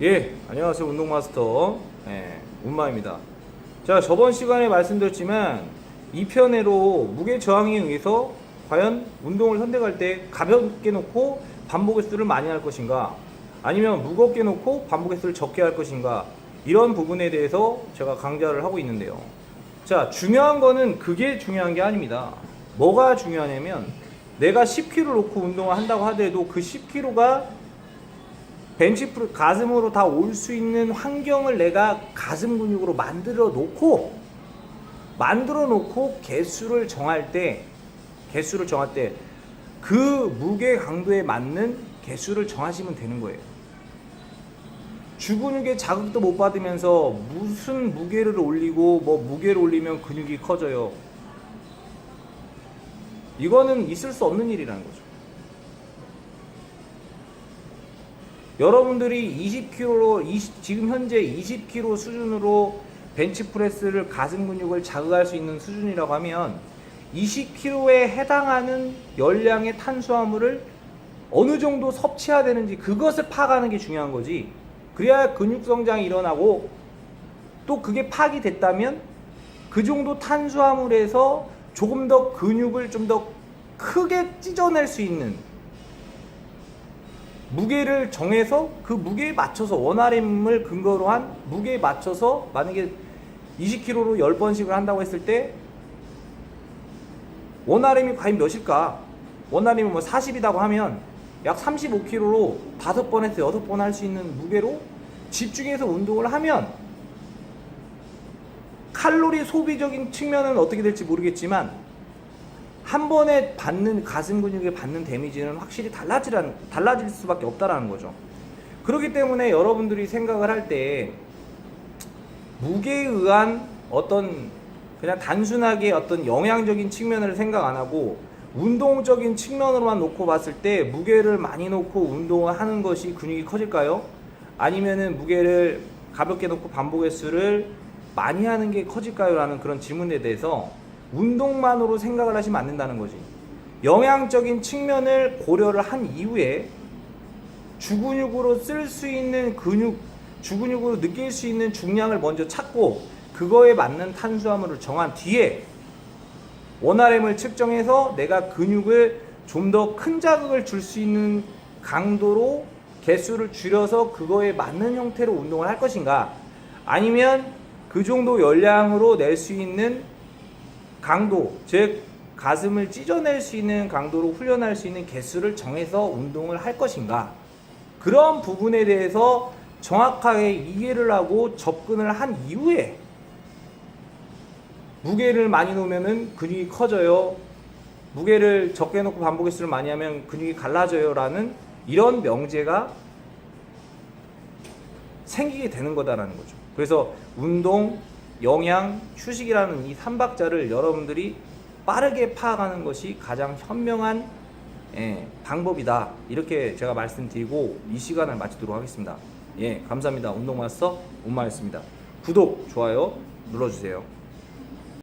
예, 안녕하세요. 운동마스터 예, 운마입니다. 자, 저번 시간에 말씀드렸지만 2편으로 무게 저항에 의해서 과연 운동을 선택할 때 가볍게 놓고 반복 횟수를 많이 할 것인가 아니면 무겁게 놓고 반복 횟수를 적게 할 것인가 이런 부분에 대해서 제가 강좌를 하고 있는데요. 자, 중요한 거는 그게 중요한 게 아닙니다. 뭐가 중요하냐면 내가 10kg 놓고 운동을 한다고 하더라도 그 10kg가 벤치 프레 가슴으로 다 올 수 있는 환경을 내가 가슴 근육으로 만들어 놓고 만들어 놓고 개수를 정할 때 개수를 정할 때 그 무게 강도에 맞는 개수를 정하시면 되는 거예요. 주근육에 자극도 못 받으면서 무슨 무게를 올리고 뭐 무게를 올리면 근육이 커져요. 이거는 있을 수 없는 일이라는 거죠. 여러분들이 20kg로 20, 지금 현재 20kg 수준으로 벤치프레스를 가슴 근육을 자극할 수 있는 수준이라고 하면 20kg에 해당하는 열량의 탄수화물을 어느 정도 섭취해야 되는지 그것을 파악하는 게 중요한 거지. 그래야 근육 성장이 일어나고 또 그게 파악이 됐다면 그 정도 탄수화물에서 조금 더 근육을 좀 더 크게 찢어낼 수 있는 무게를 정해서 그 무게에 맞춰서 원RM을 근거로 한 무게에 맞춰서 만약에 20kg로 10번씩을 한다고 했을 때 원RM이 과연 몇일까? 원RM이 뭐 40이라고 하면 약 35kg로 5번에서 6번 할 수 있는 무게로 집중해서 운동을 하면 칼로리 소비적인 측면은 어떻게 될지 모르겠지만 한 번에 받는 가슴 근육에 받는 데미지는 확실히 달라질, 달라질 수밖에 없다라는 거죠. 그렇기 때문에 여러분들이 생각을 할 때 무게에 의한 어떤 그냥 단순하게 어떤 영양적인 측면을 생각 안 하고 운동적인 측면으로만 놓고 봤을 때 무게를 많이 놓고 운동을 하는 것이 근육이 커질까요? 아니면은 무게를 가볍게 놓고 반복 횟수를 많이 하는 게 커질까요? 라는 그런 질문에 대해서 운동만으로 생각을 하시면 안 된다는 거지. 영양적인 측면을 고려를 한 이후에 주근육으로 쓸 수 있는 근육, 주근육으로 느낄 수 있는 중량을 먼저 찾고 그거에 맞는 탄수화물을 정한 뒤에 원RM을 측정해서 내가 근육을 좀 더 큰 자극을 줄 수 있는 강도로 개수를 줄여서 그거에 맞는 형태로 운동을 할 것인가 아니면 그 정도 열량으로 낼 수 있는 강도, 즉 가슴을 찢어낼 수 있는 강도로 훈련할 수 있는 개수를 정해서 운동을 할 것인가 그런 부분에 대해서 정확하게 이해를 하고 접근을 한 이후에 무게를 많이 놓으면은 근육이 커져요. 무게를 적게 놓고 반복 횟수를 많이 하면 근육이 갈라져요라는 이런 명제가 생기게 되는 거다라는 거죠. 그래서 운동, 영양, 휴식이라는 이 삼박자를 여러분들이 빠르게 파악하는 것이 가장 현명한 예, 방법이다. 이렇게 제가 말씀드리고 이 시간을 마치도록 하겠습니다. 예, 감사합니다. 운동마스터 운마였습니다. 구독, 좋아요 눌러주세요.